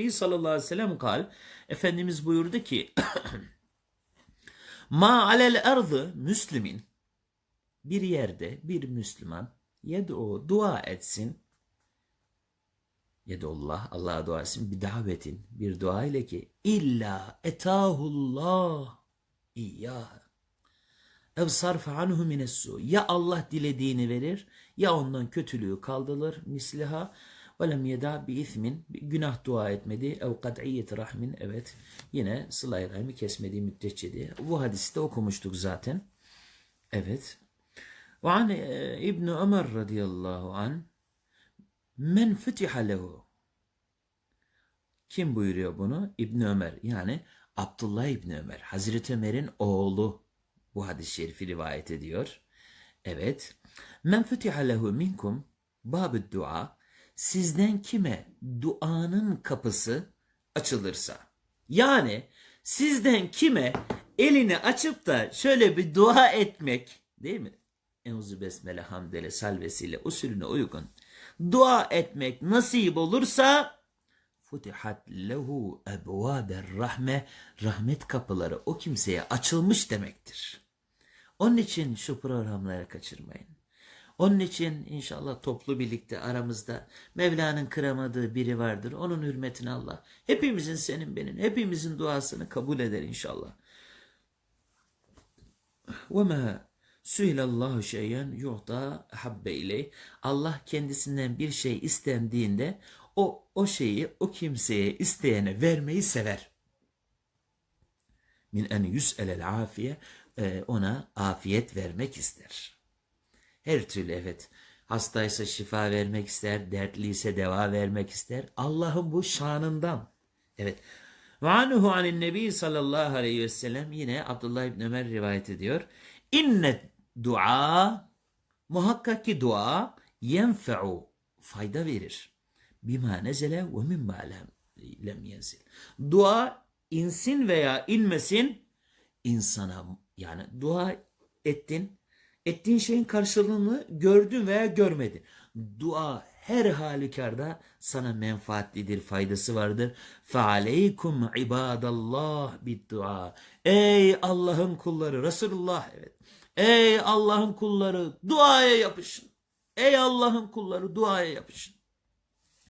Nebi sallallahu aleyhi ve sellem kal. Efendimiz buyurdu ki Ma alel erdı müslimin bir yerde bir Müslüman yed'u dua etsin. Yedullah Allah'a dua etsin. Bir davetin bir dua ile ki illa etahullah iyyah ev sarfa anhu minessu ya Allah dilediğini verir ya ondan kötülüğü kaldırır misliha ve lem yeda bi ismin günah dua etmedi. ev kad'iyyet rahmin evet. Yine sıla-i rahmi kesmediği müddetçe diye bu hadisi de okumuştuk zaten. Evet. ve an İbn Ömer radıyallahu an men futiha lehu kim buyuruyor bunu? İbn Ömer. Yani Abdullah İbn Ömer. Hazreti Ömer'in oğlu bu hadis-i şerifi rivayet ediyor. Evet. Men futiha lehu minkum babı dua sizden kime duanın kapısı açılırsa yani sizden kime elini açıp da şöyle bir dua etmek değil mi? Euzu besmele hamdele salvesiyle usulüne uygun dua etmek nasip olursa futihat lehu ebvaber rahme rahmet kapıları o kimseye açılmış demektir. Onun için şu programları kaçırmayın. Onun için inşallah toplu birlikte aramızda Mevla'nın kıramadığı biri vardır. Onun hürmetine Allah hepimizin senin benim hepimizin duasını kabul eder inşallah. Ve ma Sühilallahu şeyen yuhta habbe iley. Allah kendisinden bir şey istendiğinde o o şeyi o kimseye isteyene vermeyi sever. Min en yüs'elel afiye e, ona afiyet vermek ister. Her türlü evet. Hastaysa şifa vermek ister, dertliyse deva vermek ister. Allah'ın bu şanından. Evet. Ve anhu anin nebi sallallahu aleyhi ve sellem yine Abdullah İbni Ömer rivayet ediyor. İnne dua muhakkak ki dua yenfe'u fayda verir. Bima nezele ve mimma lem yenzil. Dua insin veya inmesin insana yani dua ettin ettiğin şeyin karşılığını gördün veya görmedin. Dua her halükarda sana menfaatlidir, faydası vardır. Fealeykum ibadallah bid dua. Ey Allah'ın kulları, Resulullah evet. Ey Allah'ın kulları duaya yapışın. Ey Allah'ın kulları duaya yapışın.